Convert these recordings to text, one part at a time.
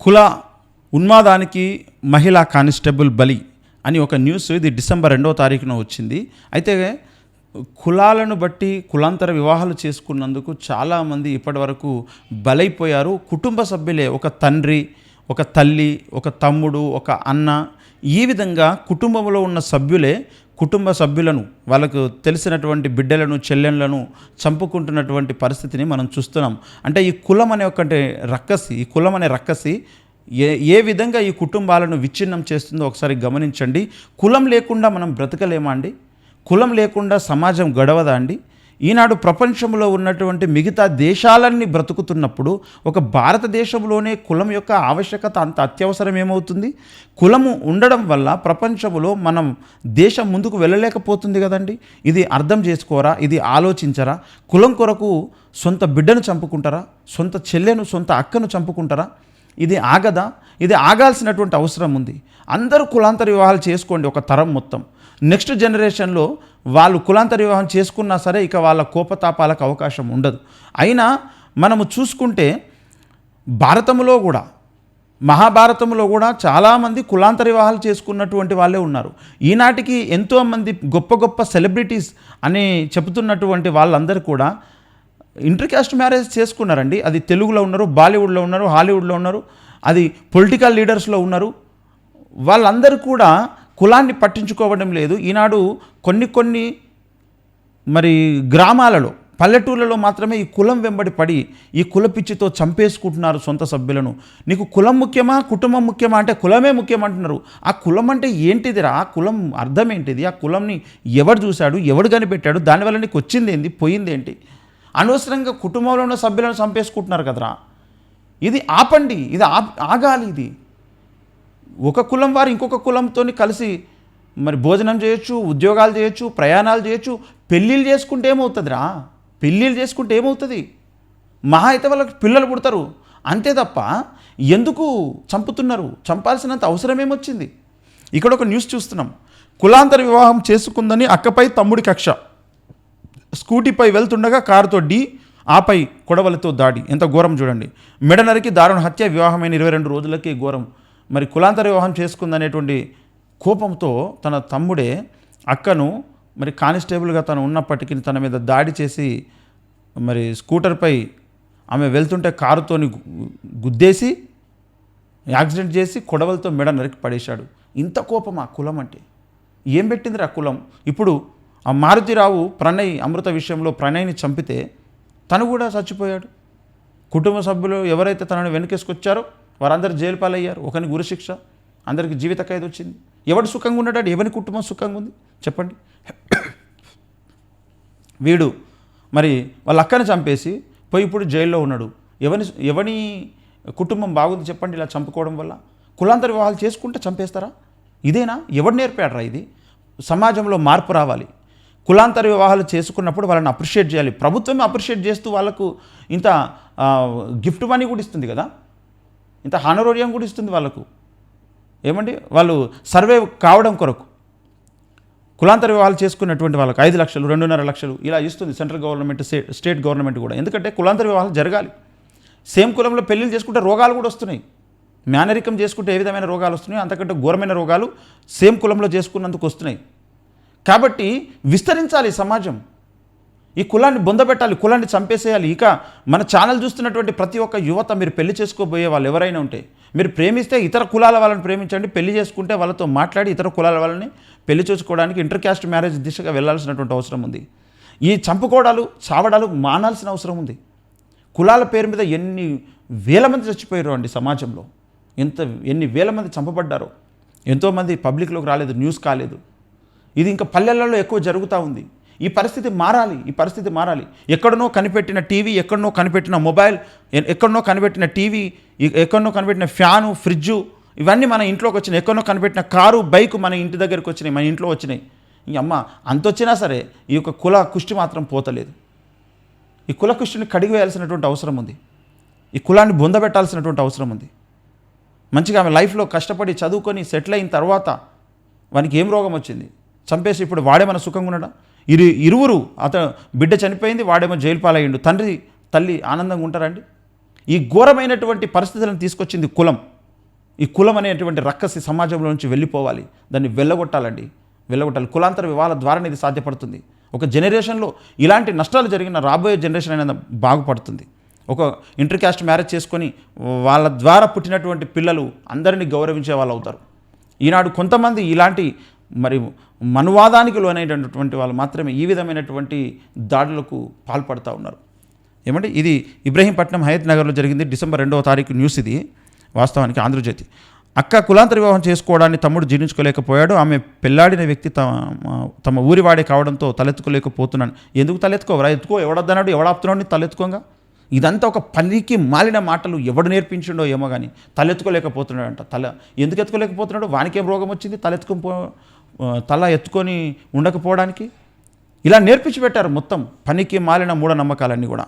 కుల ఉన్మాదానికి మహిళా కానిస్టేబుల్ బలి అని ఒక న్యూస్ ఇది డిసెంబర్ రెండవ తారీఖున వచ్చింది. అయితే కులాలను బట్టి కులాంతర వివాహాలు చేసుకున్నందుకు చాలామంది ఇప్పటివరకు బలైపోయారు. కుటుంబ సభ్యులే ఒక తండ్రి ఒక తల్లి ఒక తమ్ముడు ఒక అన్న ఈ విధంగా కుటుంబంలో ఉన్న సభ్యులే కుటుంబ సభ్యులను వాళ్ళకు తెలిసినటువంటి బిడ్డలను చెల్లెళ్ళను చంపుకుంటున్నటువంటి పరిస్థితిని మనం చూస్తున్నాం. అంటే ఈ కులం అనే ఒకటి రక్కసి ఈ కులం అనే రక్కసి ఏ ఏ విధంగా ఈ కుటుంబాలను విచ్ఛిన్నం చేస్తుందో ఒకసారి గమనించండి. కులం లేకుండా మనం బ్రతకలేమా అండి? కులం లేకుండా సమాజం గడవదా అండి? ఈనాడు ప్రపంచంలో ఉన్నటువంటి మిగతా దేశాలన్నీ బ్రతుకుతున్నప్పుడు ఒక భారతదేశంలోనే కులం యొక్క ఆవశ్యకత అంత అత్యవసరం ఏమవుతుంది? కులము ఉండడం వల్ల ప్రపంచంలో మనం దేశం ముందుకు వెళ్ళలేకపోతుంది కదండి. ఇది అర్థం చేసుకోరా? ఇది ఆలోచించరా? కులం కొరకు సొంత బిడ్డను చంపుకుంటారా? సొంత చెల్లెను సొంత అక్కను చంపుకుంటారా? ఇది ఆగదా? ఇది ఆగాల్సినటువంటి అవసరం ఉంది. అందరూ కులాంతర వివాహాలు చేసుకోండి ఒక తరం మొత్తం. నెక్స్ట్ జనరేషన్లో వాళ్ళు కులాంతర వివాహం చేసుకున్నా సరే ఇక వాళ్ళ కోపతాపాలకు అవకాశం ఉండదు. అయినా మనము చూసుకుంటే భారతంలో కూడా మహాభారతంలో కూడా చాలామంది కులాంతర వివాహాలు చేసుకున్నటువంటి వాళ్ళే ఉన్నారు. ఈనాటికి ఎంతోమంది గొప్ప గొప్ప సెలబ్రిటీస్ అని చెబుతున్నటువంటి వాళ్ళందరూ కూడా ఇంటర్ క్యాస్ట్ మ్యారేజ్ చేసుకున్నారండి. అది తెలుగులో ఉన్నారు బాలీవుడ్లో ఉన్నారు హాలీవుడ్లో ఉన్నారు అది పొలిటికల్ లీడర్స్లో ఉన్నారు. వాళ్ళందరూ కూడా కులాన్ని పట్టించుకోవడం లేదు. ఈనాడు కొన్ని కొన్ని మరి గ్రామాలలో పల్లెటూళ్ళలో మాత్రమే ఈ కులం వెంబడి పడి ఈ కుల పిచ్చితో చంపేసుకుంటున్నారు సొంత సభ్యులను. నీకు కులం ముఖ్యమా కుటుంబం ముఖ్యమా అంటే కులమే ముఖ్యమంటున్నారు ఆ కులం అంటే ఏంటిదిరా? ఆ కులం అర్థం ఏంటిది? ఆ కులంని ఎవడు చూశాడు? ఎవడు కనిపెట్టాడు? దానివల్ల నీకు వచ్చింది ఏంది? పోయింది ఏంటి? అనవసరంగా కుటుంబంలో ఉన్న సభ్యులను చంపేసుకుంటున్నారు కదరా? ఇది ఆపండి. ఇది ఆగాలి ఇది. ఒక కులం వారు ఇంకొక కులంతో కలిసి మరి భోజనం చేయొచ్చు ఉద్యోగాలు చేయొచ్చు ప్రయాణాలు చేయొచ్చు పెళ్ళిళ్ళు చేసుకుంటే ఏమవుతుందిరా? పెళ్ళిళ్ళు చేసుకుంటే ఏమవుతుంది? మహా అయితే వాళ్ళకి పిల్లలు పుడతారు. అంతే తప్ప ఎందుకు చంపుతున్నారు? చంపాల్సినంత అవసరం ఏమొచ్చింది? ఇక్కడ ఒక న్యూస్ చూస్తున్నాం. కులాంతర వివాహం చేసుకుందని అక్కపై తమ్ముడి కక్ష. స్కూటీపై వెళ్తుండగా కారుతో ఢీ ఆపై కొడవలతో దాడి. ఎంత ఘోరం చూడండి. మెడ నరికి దారుణ హత్య వివాహమైన ఇరవై రెండు రోజులకే ఘోరం. మరి కులాంతర వివాహం చేసుకుందనేటువంటి కోపంతో తన తమ్ముడే అక్కను మరి కానిస్టేబుల్గా తను ఉన్నప్పటికీ తన మీద దాడి చేసి మరి స్కూటర్పై ఆమె వెళ్తుంటే కారుతోని గుద్దేసి యాక్సిడెంట్ చేసి కొడవలతో మెడ నరికి పడేశాడు. ఇంత కోపం ఆ కులం అంటే. ఏం పెట్టింది ఆ కులం? ఇప్పుడు ఆ మారుతిరావు ప్రణయ్ అమృత విషయంలో ప్రణయ్ని చంపితే తను కూడా చచ్చిపోయాడు. కుటుంబ సభ్యులు ఎవరైతే తనని వెనుకేసుకొచ్చారో వారందరూ జైలు పాలయ్యారు. ఒకరికి గురుశిక్ష అందరికి జీవిత ఖైదు వచ్చింది. ఎవడు సుఖంగా ఉన్నాడు ఎవరి కుటుంబం సుఖంగా ఉంది? చెప్పండి. వీడు మరి వాళ్ళ అక్కని చంపేసి పోయి ఇప్పుడు జైల్లో ఉన్నాడు. ఎవని ఎవని కుటుంబం బాగుంది చెప్పండి ఇలా చంపుకోవడం వల్ల? కులాంతర వివాహాలు చేసుకుంటే చంపేస్తారా? ఇదేనా? ఎవడు నేర్పాడరా ఇది? సమాజంలో మార్పు రావాలి. కులాంతర వివాహాలు చేసుకున్నప్పుడు వాళ్ళని అప్రిషియేట్ చేయాలి. ప్రభుత్వమే అప్రిషియేట్ చేస్తూ వాళ్ళకు ఇంత గిఫ్ట్ మనీ కూడా ఇస్తుంది కదా? ఇంత హానరోరియం కూడా ఇస్తుంది వాళ్ళకు. ఏమండి? వాళ్ళు సర్వే కావడం కొరకు. కులాంతర వివాహాలు చేసుకున్నటువంటి వాళ్ళకి ఐదు లక్షలు రెండున్నర లక్షలు ఇలా ఇస్తుంది central government stay state government కూడా. ఎందుకంటే కులాంతర వివాహాలు జరగాలి. సేమ్ కులంలో పెళ్ళిళ్ళు చేసుకుంటే రోగాలు కూడా వస్తున్నాయి. మేనరికం చేసుకుంటే ఏ విధమైన రోగాలు వస్తున్నాయి అంతకంటే ఘోరమైన రోగాలు సేమ్ కులంలో చేసుకున్నందుకు వస్తున్నాయి. కాబట్టి విస్తరించాలి సమాజం. ఈ కులాన్ని బొందబెట్టాలి కులాన్ని చంపేసేయాలి. ఇక మన ఛానల్ చూస్తున్నటువంటి ప్రతి ఒక్క యువత మీరు పెళ్ళి చేసుకోబోయే వాళ్ళు ఎవరైనా ఉంటే మీరు ప్రేమిస్తే ఇతర కులాల వాళ్ళని ప్రేమించండి పెళ్ళి చేసుకుంటే వాళ్ళతో మాట్లాడి ఇతర కులాల వాళ్ళని పెళ్ళి చేసుకోవడానికి ఇంటర్ క్యాస్ట్ మ్యారేజ్ దిశగా వెళ్ళాల్సినటువంటి అవసరం ఉంది. ఈ చంపుకోవడాలు చావడాలు మానాల్సిన అవసరం ఉంది. కులాల పేరు మీద ఎన్ని వేల మంది చచ్చిపోయారు అండి సమాజంలో. ఎంత ఎన్ని వేల మంది చంపబడ్డారో. ఎంతోమంది పబ్లిక్లోకి రాలేదు న్యూస్ కాలేదు. ఇది ఇంకా పల్లెలలో ఎక్కువ జరుగుతూ ఉంది. ఈ పరిస్థితి మారాలి ఈ పరిస్థితి మారాలి. ఎక్కడనో కనిపెట్టిన టీవీ ఎక్కడనో కనిపెట్టిన మొబైల్ ఎక్కడనో కనిపెట్టిన టీవీ ఎక్కడనో కనిపెట్టిన ఫ్యాను ఫ్రిడ్జు ఇవన్నీ మన ఇంట్లోకి వచ్చినాయి. ఎక్కడనో కనిపెట్టిన కారు బైక్ మన ఇంటి దగ్గరికి వచ్చినాయి మన ఇంట్లో వచ్చినాయి. ఇంక అమ్మ అంత వచ్చినా సరే ఈ యొక్క కుల కుష్టి మాత్రం పోతలేదు. ఈ కుల కుష్టిని కడిగి వేయాల్సినటువంటి అవసరం ఉంది. ఈ కులాన్ని బొందబెట్టాల్సినటువంటి అవసరం ఉంది. మంచిగా ఆమె లైఫ్లో కష్టపడి చదువుకొని సెటిల్ అయిన తర్వాత వానికి ఏం రోగం వచ్చింది? చంపేసి ఇప్పుడు వాడేమైనా సుఖంగా ఉన్నాడా? ఇరు ఇరువురు అతను బిడ్డ చనిపోయింది వాడేమో జైలు పాలయ్యిండు. తండ్రి తల్లి ఆనందంగా ఉంటారండి ఈ ఘోరమైనటువంటి పరిస్థితులను తీసుకొచ్చింది కులం. ఈ కులం అనేటువంటి రక్కసి సమాజంలో నుంచి వెళ్ళిపోవాలి. దాన్ని వెళ్ళగొట్టాలండి. వెళ్ళగొట్టాలి. కులాంతర వివాహాల ద్వారానే ఇది సాధ్యపడుతుంది. ఒక జనరేషన్లో ఇలాంటి నష్టాలు జరిగిన రాబోయే జనరేషన్ అనేది బాగుపడుతుంది. ఒక ఇంటర్ క్యాస్ట్ మ్యారేజ్ చేసుకొని వాళ్ళ ద్వారా పుట్టినటువంటి పిల్లలు అందరినీ గౌరవించే వాళ్ళు అవుతారు ఈనాడు కొంతమంది ఇలాంటి మరి మనువాదానికి లోనైనటువంటి వాళ్ళు మాత్రమే ఈ విధమైనటువంటి దాడులకు పాల్పడుతూ ఉన్నారు. ఏమంటే ఇది ఇబ్రహీంపట్నం హయత్ నగర్లో జరిగింది. డిసెంబర్ రెండవ తారీఖు న్యూస్ ఇది. వాస్తవానికి ఆంధ్రజ్యోతి. అక్క కులాంతర వివాహం చేసుకోవడాన్ని తమ్ముడు జీర్ణించుకోలేకపోయాడు. ఆమె పెళ్ళాడిన వ్యక్తి తమ తమ ఊరివాడే కావడంతో తలెత్తుకోలేకపోతున్నాను. ఎందుకు తలెత్తుకోవరా ఎత్తుకో ఎవడద్దన్నాడు? ఎవడాపుతున్నాడు? తలెత్తుకోగా? ఇదంతా ఒక పనికి మాలిన మాటలు ఎవడు నేర్పించిండో ఏమో కానీ తలెత్తుకోలేకపోతున్నాడంట. తల ఎందుకు ఎత్తుకోలేకపోతున్నాడు? వానికేం రోగం వచ్చింది తలెత్తుకుపో పో తల ఎత్తుకొని ఉండకపోవడానికి? ఇలా నేర్పించి పెట్టారు మొత్తం. పనికి మాలిన మూఢనమ్మకాలన్నీ కూడా.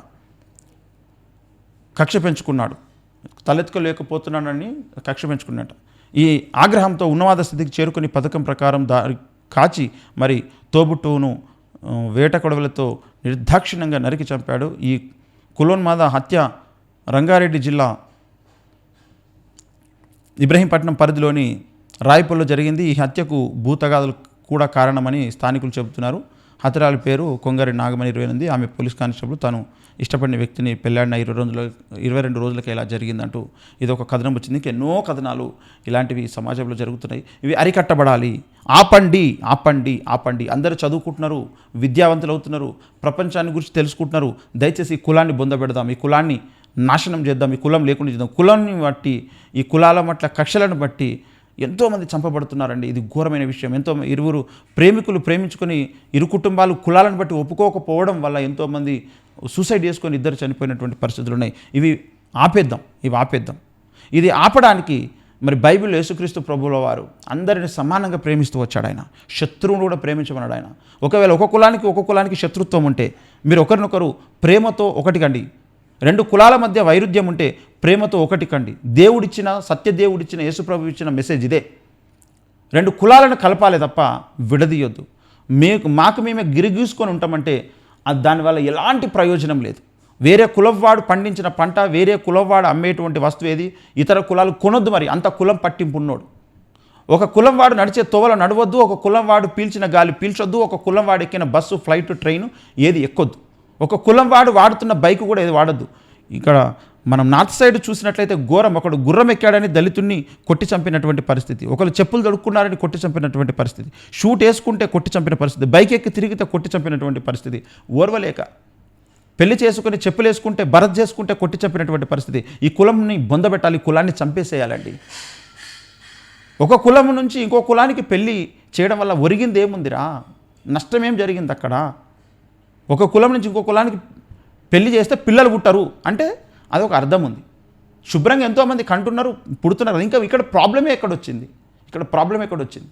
కక్ష పెంచుకున్నాడు. తలెత్తుకోలేకపోతున్నానని కక్ష పెంచుకున్నట్ట. ఈ ఆగ్రహంతో ఉన్నవాద స్థితికి చేరుకుని పథకం ప్రకారం దారి కాచి మరి తోబుట్టువును వేట కొడవలతో నిర్దాక్షిణ్యంగా నరికి చంపాడు. ఈ కులోన్మాద హత్య రంగారెడ్డి జిల్లా ఇబ్రహీంపట్నం పరిధిలోని రాయపల్లో జరిగింది. ఈ హత్యకు భూతగాదులు కూడా కారణమని స్థానికులు చెబుతున్నారు. హతరాలి పేరు కొంగారి నాగమణి ఇరవై ఎనిమిది. ఆమె పోలీస్ కానిస్టేబుల్. తాను ఇష్టపడిన వ్యక్తిని పెళ్ళాడిన ఇరవై రోజుల ఇరవై రెండు రోజులకి ఇలా జరిగిందంటూ ఇది ఒక కథనం వచ్చింది. ఇంకా ఎన్నో కథనాలు ఇలాంటివి సమాజంలో జరుగుతున్నాయి. ఇవి అరికట్టబడాలి. ఆపండి ఆపండి ఆపండి. అందరూ చదువుకుంటున్నారు విద్యావంతులు అవుతున్నారు ప్రపంచాన్ని గురించి తెలుసుకుంటున్నారు. దయచేసి ఈ కులాన్ని బొందబెడదాం ఈ కులాన్ని నాశనం చేద్దాం. ఈ కులం లేకుండా చేద్దాం. కులాన్ని బట్టి ఈ కులాల మట్ల కక్షలను బట్టి ఎంతోమంది చంపబడుతున్నారండి. ఇది ఘోరమైన విషయం. ఎంతో ఇరువురు ప్రేమికులు ప్రేమించుకొని ఇరు కుటుంబాలు కులాలను బట్టి ఒప్పుకోకపోవడం వల్ల ఎంతోమంది సూసైడ్ చేసుకొని ఇద్దరు చనిపోయినటువంటి పరిస్థితులు ఉన్నాయి. ఇవి ఆపేద్దాం. ఇవి ఆపేద్దాం. ఇది ఆపడానికి మరి బైబిల్ యేసుక్రీస్తు ప్రభువుల వారు అందరిని సమానంగా ప్రేమిస్తూ వచ్చాడు ఆయన. శత్రువును కూడా ప్రేమించమన్నాడు ఆయన. ఒకవేళ ఒక కులానికి ఒక కులానికి శత్రుత్వం ఉంటే మీరు ఒకరినొకరు ప్రేమతో ఒకటి కండి. రెండు కులాల మధ్య వైరుధ్యం ఉంటే ప్రేమతో ఒకటి కండి. దేవుడిచ్చిన సత్యదేవుడిచ్చిన యేసుప్రభు ఇచ్చిన మెసేజ్ ఇదే. రెండు కులాలను కలపాలి తప్ప విడదీయొద్దు. మీకు మాకు మేమే గిరిగీసుకొని ఉంటామంటే దానివల్ల ఎలాంటి ప్రయోజనం లేదు. వేరే కులవాడు పండించిన పంట వేరే కులవాడు అమ్మేటువంటి వస్తువు ఏది? ఇతర కులాలు కొనొద్దు మరి. అంత కులం పట్టింపు ఉన్నోడు ఒక కులం వాడు నడిచే తోవలో నడవద్దు ఒక కులం వాడు పీల్చిన గాలి పీల్చొద్దు ఒక కులం వాడు ఎక్కిన బస్సు ఫ్లైట్ ట్రైన్ ఏది ఎక్కొద్దు. ఒక కులం వాడు వాడుతున్న బైక్ కూడా ఏది వాడద్దు. ఇక్కడ మనం నార్త్ సైడ్ చూసినట్లయితే ఘోరం. ఒకడు గుర్రం ఎక్కాడని దళితుణ్ణి కొట్టి చంపినటువంటి పరిస్థితి. ఒకరు చెప్పులు దొడుక్కున్నారని కొట్టి చంపినటువంటి పరిస్థితి. షూట్ వేసుకుంటే కొట్టి చంపిన పరిస్థితి. బైక్ ఎక్కి తిరిగితే కొట్టి చంపినటువంటి పరిస్థితి. ఓర్వలేక. పెళ్ళి చేసుకుని చెప్పులు వేసుకుంటే భరత్ చేసుకుంటే కొట్టి చంపినటువంటి పరిస్థితి. ఈ కులంని బొందబెట్టాలి ఈ కులాన్ని చంపేసేయాలండి. ఒక కులం నుంచి ఇంకో కులానికి పెళ్ళి చేయడం వల్ల ఒరిగింది ఏముందిరా? నష్టమేం జరిగింది అక్కడ? ఒక కులం నుంచి ఇంకో కులానికి పెళ్ళి చేస్తే పిల్లలు పుట్టరు. అంటే అదొక అర్థం ఉంది. శుభ్రంగా ఎంతోమంది కంటున్నారు పుడుతున్నారు. ఇంకా ఇక్కడ ప్రాబ్లమే ఎక్కడొచ్చింది? ఇక్కడ ప్రాబ్లం ఎక్కడొచ్చింది?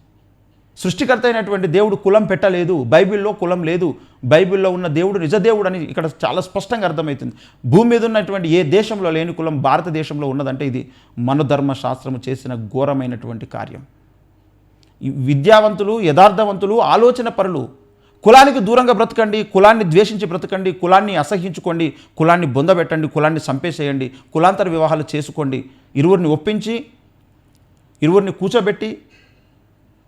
సృష్టికర్త అయినటువంటి దేవుడు కులం పెట్టలేదు బైబిల్లో కులం లేదు బైబిల్లో ఉన్న దేవుడు నిజదేవుడు అని ఇక్కడ చాలా స్పష్టంగా అర్థమవుతుంది. భూమి మీద ఉన్నటువంటి ఏ దేశంలో లేని కులం భారతదేశంలో ఉన్నదంటే ఇది మనధర్మ శాస్త్రము చేసిన ఘోరమైనటువంటి కార్యం. విద్యావంతులు యథార్థవంతులు ఆలోచన పరులు కులానికి దూరంగా బ్రతకండి కులాన్ని ద్వేషించి బ్రతకండి కులాన్ని అసహించుకోండి కులాన్ని బొందబెట్టండి కులాన్ని చంపేసేయండి కులాంతర వివాహాలు చేసుకోండి. ఇరువురిని ఒప్పించి ఇరువురిని కూర్చోబెట్టి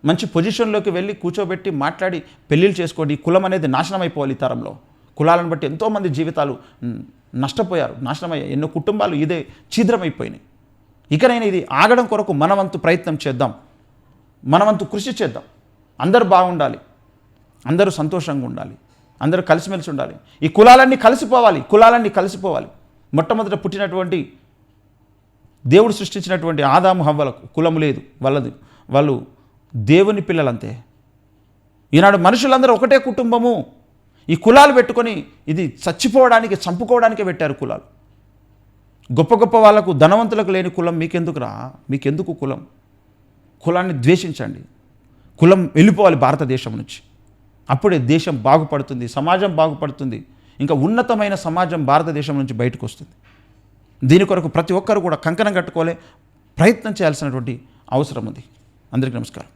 మంచి పొజిషన్లోకి వెళ్ళి కూర్చోబెట్టి మాట్లాడి పెళ్ళిళ్ళు చేసుకోండి. కులం అనేది నాశనం అయిపోవాలి ఈ తరంలో. కులాలను బట్టి ఎంతోమంది జీవితాలు నష్టపోయారు నాశనమయ్యాయి. ఎన్నో కుటుంబాలు ఇదే ఛిద్రమైపోయినాయి. ఇకనైనా ఇది ఆగడం కొరకు మనవంతు ప్రయత్నం చేద్దాం. మనవంతు కృషి చేద్దాం. అందరు బాగుండాలి. అందరూ సంతోషంగా ఉండాలి. అందరూ కలిసిమెలిసి ఉండాలి. ఈ కులాలన్నీ కలిసిపోవాలి. కులాలన్నీ కలిసిపోవాలి. మొట్టమొదట పుట్టినటువంటి దేవుడు సృష్టించినటువంటి ఆదాము హవ్వలకు కులము లేదు వాళ్ళది వాళ్ళు దేవుని పిల్లలంతే. ఈనాడు మనుషులందరూ ఒకటే కుటుంబము. ఈ కులాలు పెట్టుకొని ఇది చచ్చిపోవడానికి చంపుకోవడానికే పెట్టారు కులాలు. గొప్ప గొప్ప వాళ్ళకు ధనవంతులకు లేని కులం మీకెందుకురా? మీకెందుకు కులం? కులాన్ని ద్వేషించండి. కులం వెళ్ళిపోవాలి భారతదేశం నుంచి. అప్పుడే దేశం బాగుపడుతుంది సమాజం బాగుపడుతుంది. ఇంకా ఉన్నతమైన సమాజం భారతదేశం నుంచి బయటకు వస్తుంది. దీని కొరకు ప్రతి ఒక్కరు కూడా కంకణం కట్టుకోలే ప్రయత్నం చేయాల్సినటువంటి అవసరం ఉంది. అందరికీ నమస్కారం.